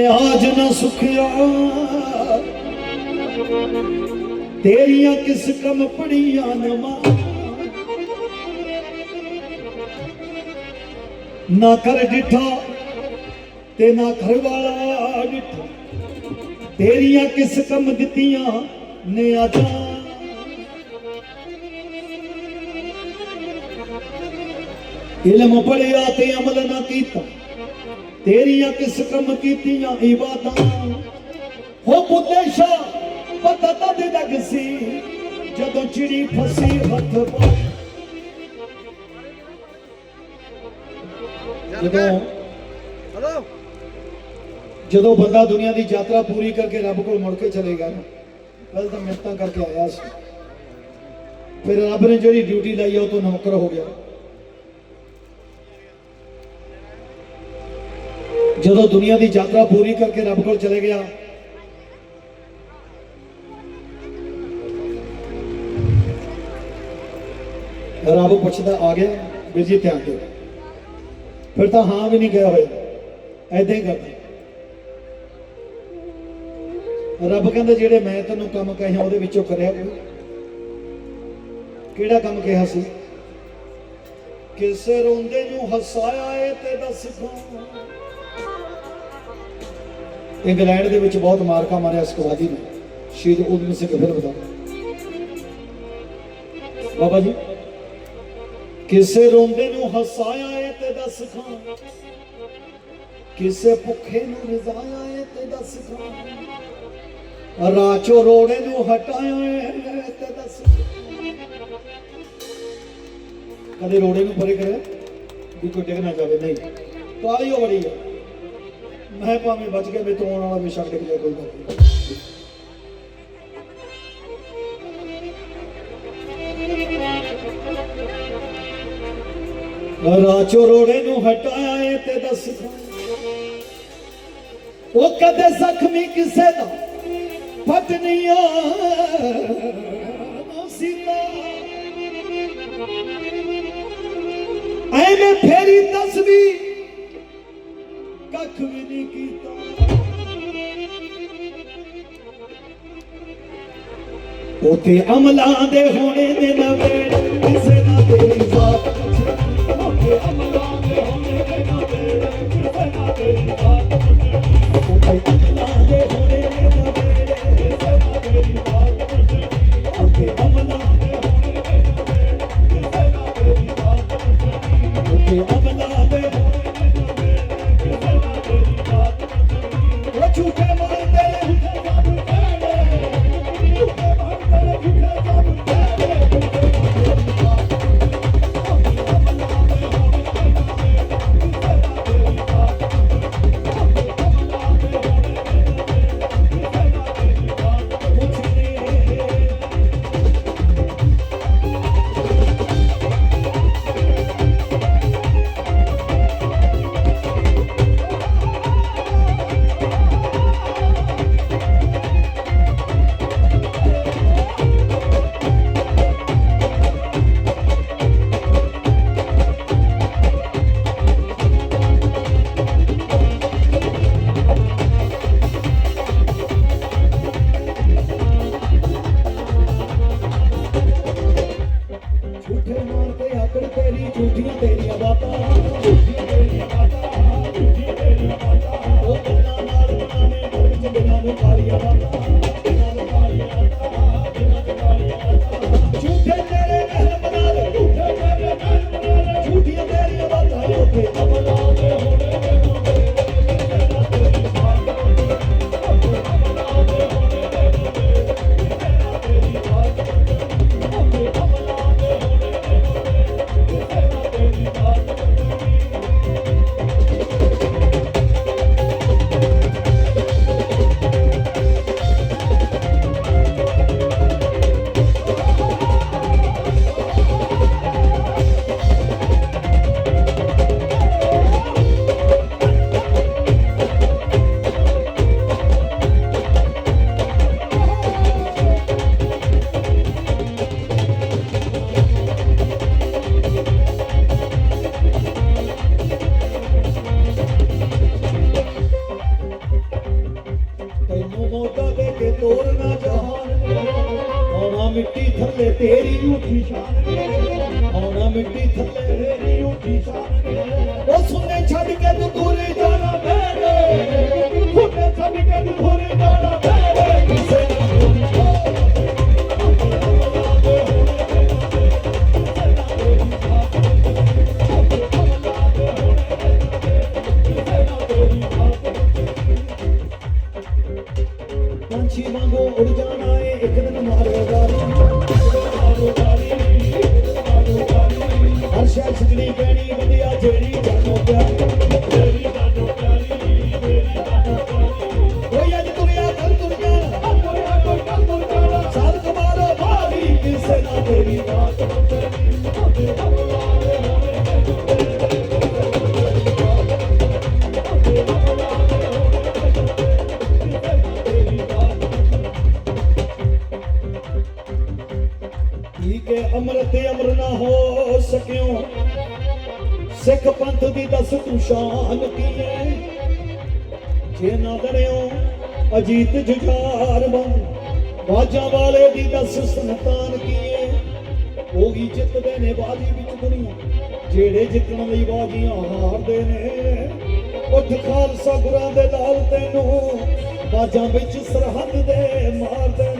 ਆਜ ਨਾ ਸੁਖਿਆ। ਤੇਰੀਆਂ ਕਿਸ ਕਮ ਪੜੀਆਂ ਨਮਾ ਨਾ ਕਰ ਡਿਠਾ ਤੇ ਨਾ ਘਰ ਵਾਲਾ ਡਿਠਾ। ਤੇਰੀਆਂ ਕਿਸ ਕਮ ਦਿੱਤੀਆਂ ਨੇ ਆਜਾ ਇਲਮ ਪੜਿਆ ਤੇ ਅਮਲ ਨਾ ਕੀਤਾ। ਤੇਰੀਆਂ ਕਿਸ ਕੰਮ ਕੀਤੀਆਂ ਇਬਾਦਾਂ ਹੋ ਪੁੱਤੇਸ਼ਾ ਪਤਾ ਤਦ ਲੱਗ ਸੀ ਜਦੋਂ ਚਿੜੀ ਫਸੀ ਹੱਥ ਪਾ। ਜਦੋਂ ਹਲੋ। ਜਦੋਂ ਬੰਦਾ ਦੁਨੀਆ ਦੀ ਯਾਤਰਾ ਪੂਰੀ ਕਰਕੇ ਰੱਬ ਕੋਲ ਮੁੜ ਕੇ ਚਲੇਗਾ ਨਾ ਪਹਿਲਾਂ ਤਾਂ ਮਿਹਨਤਾਂ ਕਰਕੇ ਆਇਆ ਸੀ। ਫਿਰ ਰੱਬ ਨੇ ਜਿਹੜੀ ਡਿਊਟੀ ਲਾਈ ਆ ਉਹ ਤੋਂ ਨੌਕਰ ਹੋ ਗਿਆ। ਜਦੋਂ ਦੁਨੀਆ ਦੀ ਯਾਤਰਾ ਪੂਰੀ ਕਰਕੇ ਰੱਬ ਕੋਲ ਚਲੇ ਗਿਆ। ਰੱਬ ਪੁੱਛਦਾ, ਆ ਗਿਆ? ਵੀਰ ਜੀ, ਧਿਆਨ ਦਿਓ। ਫਿਰ ਤਾਂ ਹਾਂ ਵੀ ਨਹੀਂ ਗਿਆ ਹੋਇਆ। ਐਦਾਂ ਹੀ ਕਰਦਾ। ਰੱਬ ਕਹਿੰਦਾ, ਜਿਹੜੇ ਮੈਂ ਤੈਨੂੰ ਕੰਮ ਕਹੇ ਉਹਦੇ ਵਿੱਚੋਂ ਕਰਿਆ ਕੋਈ ਕਿਹੜਾ ਕੰਮ ਕਿਹਾ ਸੀ? ਕਿਸੇ ਰੋਂਦੇ ਨੂੰ ਹਸਾਇਆ ਏ ਤੇ ਦੱਸ ਕੌਣ? ਇੰਗਲੈਂਡ ਦੇ ਵਿੱਚ ਬਹੁਤ ਮਾਰਕਾ ਮਾਰਿਆ ਸਕਵਾਦੀ ਨੇ। ਸ਼ਹੀਦ ਉਦਮ ਸਿੰਘ ਫਿਰ ਬਤਾ ਬਾਬਾ ਜੀ, ਕਿਸੇ ਰੋਂਦੇ ਨੂੰ ਹਸਾਇਆ ਏ ਤੇ ਦੱਸ ਖਾਂ। ਕਿਸੇ ਭੁੱਖੇ ਨੂੰ ਰਜ਼ਾਇਆ ਏ ਤੇ ਦੱਸ ਖਾਂ। ਰਾਚੋ ਰੋੜੇ ਨੂੰ ਹਟਾਇਆ ਏ ਤੇ ਦੱਸ ਕਦੇ ਰੋੜੇ ਨੂੰ ਪਰੇ ਕਰਿਆ? ਵੀ ਕੋਈ ਡਿੱਗ ਨਾ ਜਾਵੇ, ਨਹੀਂ। ਕਾਲੀ ਹੋ ਬੜੀ ਹੈ ਮੈਂ ਭਾਵੇਂ ਬਚ ਗਿਆ, ਮੇਰੇ ਤੋਂ ਆਉਣ ਵਾਲਾ ਬੇਸ਼ੱਕ ਡਿੱਗ ਜਾਏ ਕੋਈ ਗੱਲ ਨਹੀਂ। ਰਾਚੋ ਰੋੜੇ ਨੂੰ ਹਟਾਇਆ ਏ ਤੇ ਦੱਸ। ਉਹ ਕਦੇ ਜ਼ਖਮੀ ਕਿਸੇ ਦਾ ਫਟਨੀਆਂ ਸੀਤਾ। ਐਵੇਂ ਫੇਰੀ ਤਸਵੀਰ ਵੀ ਨਹੀਂ ਕੀਤਾ ਉਤੇ ਅਮਲਾਂ ਦੇ ਹੋਣੇ ਦੇ ਨਵੇਂ ਥੱਲੇ ਤੇਰੀ ਉੱਠੀ ਸ਼ਾਨ ਆਉਣਾ ਮਿੱਟੀ ਥੱਲੇ ਤੇਰੀ ਉੱਠੀ ਸ਼ਾਨ ਉਹ ਸੁਣਨੇ ਛੱਡ ਕੇ ਤੂੰ ਦੂਰੇ ਜਾਣਾ ਮੇਰੇ ਸੁਣਨੇ ਛੱਡ ਕੇ ਤੂੰ ਦੂਰੇ ਜਾਣਾ ਮੇਰੇ ਕਿਸੇ ਪੰਛੀ ਵਾਂਗੂ ਉੜ ਜਾਣਾ ਸਿੱਖ ਪੰਥ ਦੀ ਦੱਸ ਤੂੰ ਸ਼ਾਨ ਕੀ ਹੈ? ਜੇ ਨਾ ਲੜਿਓ ਅਜੀਤ ਜੁਝਾਰ ਬੰਦ ਬਾਜਾਂ ਵਾਲੇ ਦੀ ਦੱਸ ਸੰਤਾਨ ਕੀ ਹੈ? ਉਹੀ ਜਿੱਤਦੇ ਨੇ ਬਾਜੀ ਵਿੱਚ ਦੁਨੀਆ, ਜਿਹੜੇ ਜਿੱਤਣ ਲਈ ਬਾਜੀਆਂ ਹਾਰਦੇ ਨੇ। ਉੱਠ ਖਾਲਸਾ ਗੁਰਾਂ ਦੇ ਲਾਲ ਤੈਨੂੰ, ਬਾਜਾਂ ਵਿੱਚ ਸਰਹੱਦ ਦੇ ਮਾਰਦੇ